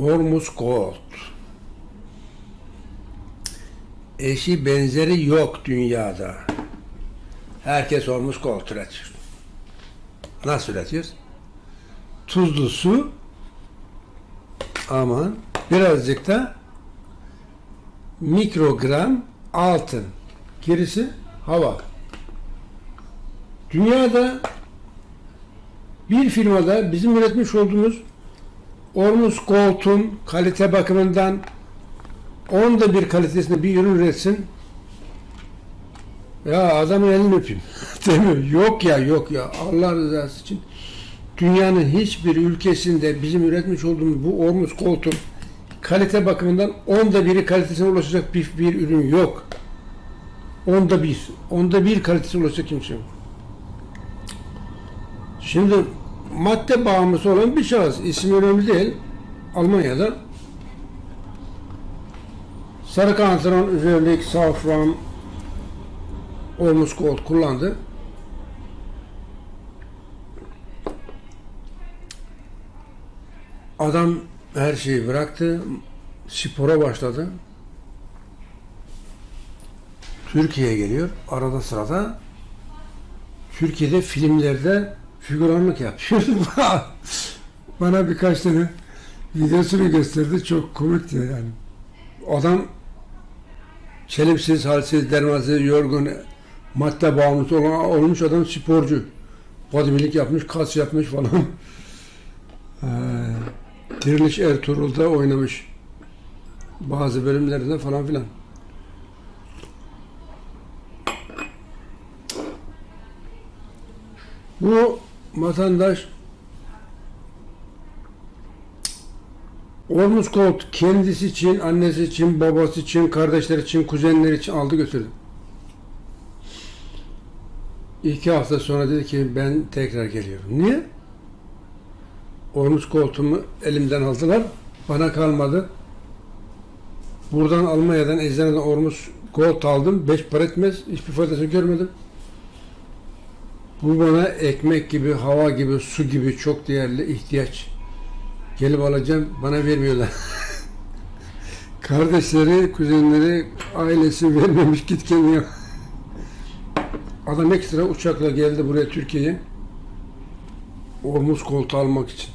Hormuz Gold. Eşi benzeri yok dünyada. Herkes Hormuz Gold üretiyor. Nasıl üretiyoruz? Tuzlu su aman birazcık da mikrogram altın. Gerisi hava. Dünyada bir firmada bizim üretmiş olduğumuz Ormus Gold'un kalite bakımından onda bir kalitesinde bir ürün üretsin. Ya adamın elini öpeyim. Demiyor. Yok ya yok ya. Allah rızası için. Dünyanın hiçbir ülkesinde bizim üretmiş olduğumuz bu Ormus Gold'un kalite bakımından onda biri kalitesine ulaşacak bir, bir ürün yok. Onda bir. Onda bir kalitesine ulaşacak kimse yok. Şimdi madde bağımlısı olan bir şahıs, ismi önemli değil, Almanya'da. Sarı kantaron, üzerlik, safran, olmuş gold kullandı. Adam her şeyi bıraktı, spora başladı. Türkiye'ye geliyor, arada sırada Türkiye'de filmlerde figüranlık yapıyor. Bana birkaç tane videosunu gösterdi. Çok komikti yani. Adam çelimsiz, halsiz, dermansız, yorgun, madde bağımlısı olan, olmuş adam sporcu. Bodybuilding yapmış, kas yapmış falan. Ee, Diriliş Ertuğrul'da oynamış. Bazı bölümlerinde falan filan. Bu vatandaş Ormuz Gold kendisi için, annesi için, babası için, kardeşler için, kuzenleri için aldı götürdü. İki hafta sonra dedi ki ben tekrar geliyorum. Niye? Ormuz koltuğumu elimden aldılar. Bana kalmadı. Buradan Almanya'dan, eczaneden Ormuz Gold aldım. Beş para etmez. Hiçbir faydasını görmedim. Bu bana ekmek gibi, hava gibi, su gibi çok değerli ihtiyaç. Gelip alacağım, bana vermiyorlar. Kardeşleri, kuzenleri, ailesi vermemiş, git kendine. Adam ekstra uçakla geldi buraya Türkiye'ye. Ormuz koltuğu almak için.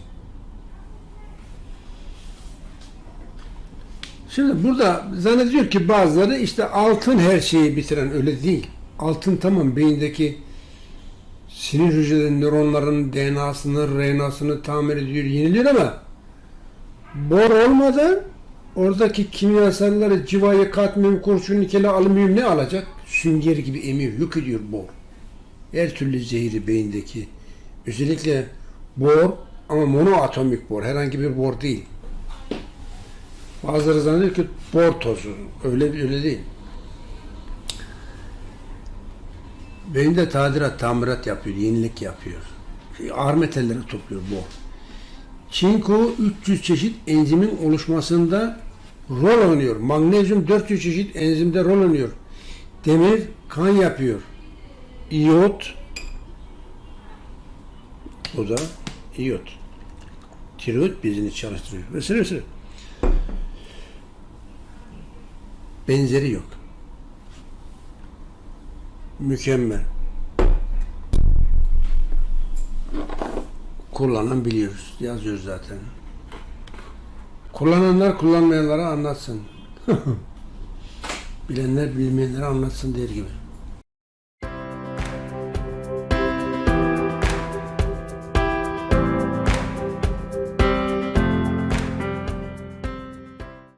Şimdi burada zannediyor ki bazıları işte altın her şeyi bitiren öyle değil. Altın tamam beyindeki sinir hücrelerinin, nöronların DNA'sını, RNA'sını tamir ediyor, yeniliyor ama bor olmadan oradaki kimyasalları civayı, kadmiyum, kurşun, nikeli, alüminyum ne alacak? Sünger gibi emiyor, yok ediyor bor. Her türlü zehri beyindeki. Özellikle bor ama monoatomik bor, herhangi bir bor değil. Bazıları zannediyor ki bor tozu. Öyle öyle değil. Beyinde tadilat, tamirat yapıyor, yenilik yapıyor. Ağır metalleri topluyor bu. Çinko 300 çeşit enzimin oluşmasında rol oynuyor. Magnezyum 400 çeşit enzimde rol oynuyor. Demir kan yapıyor. İyot o da iyot. Tiroid bezini çalıştırıyor. Vesaire vesaire. Benzeri yok. Mükemmel. Kullanan biliyoruz. Yazıyor zaten. Kullananlar kullanmayanlara anlatsın. Bilenler bilmeyenlere anlatsın der gibi.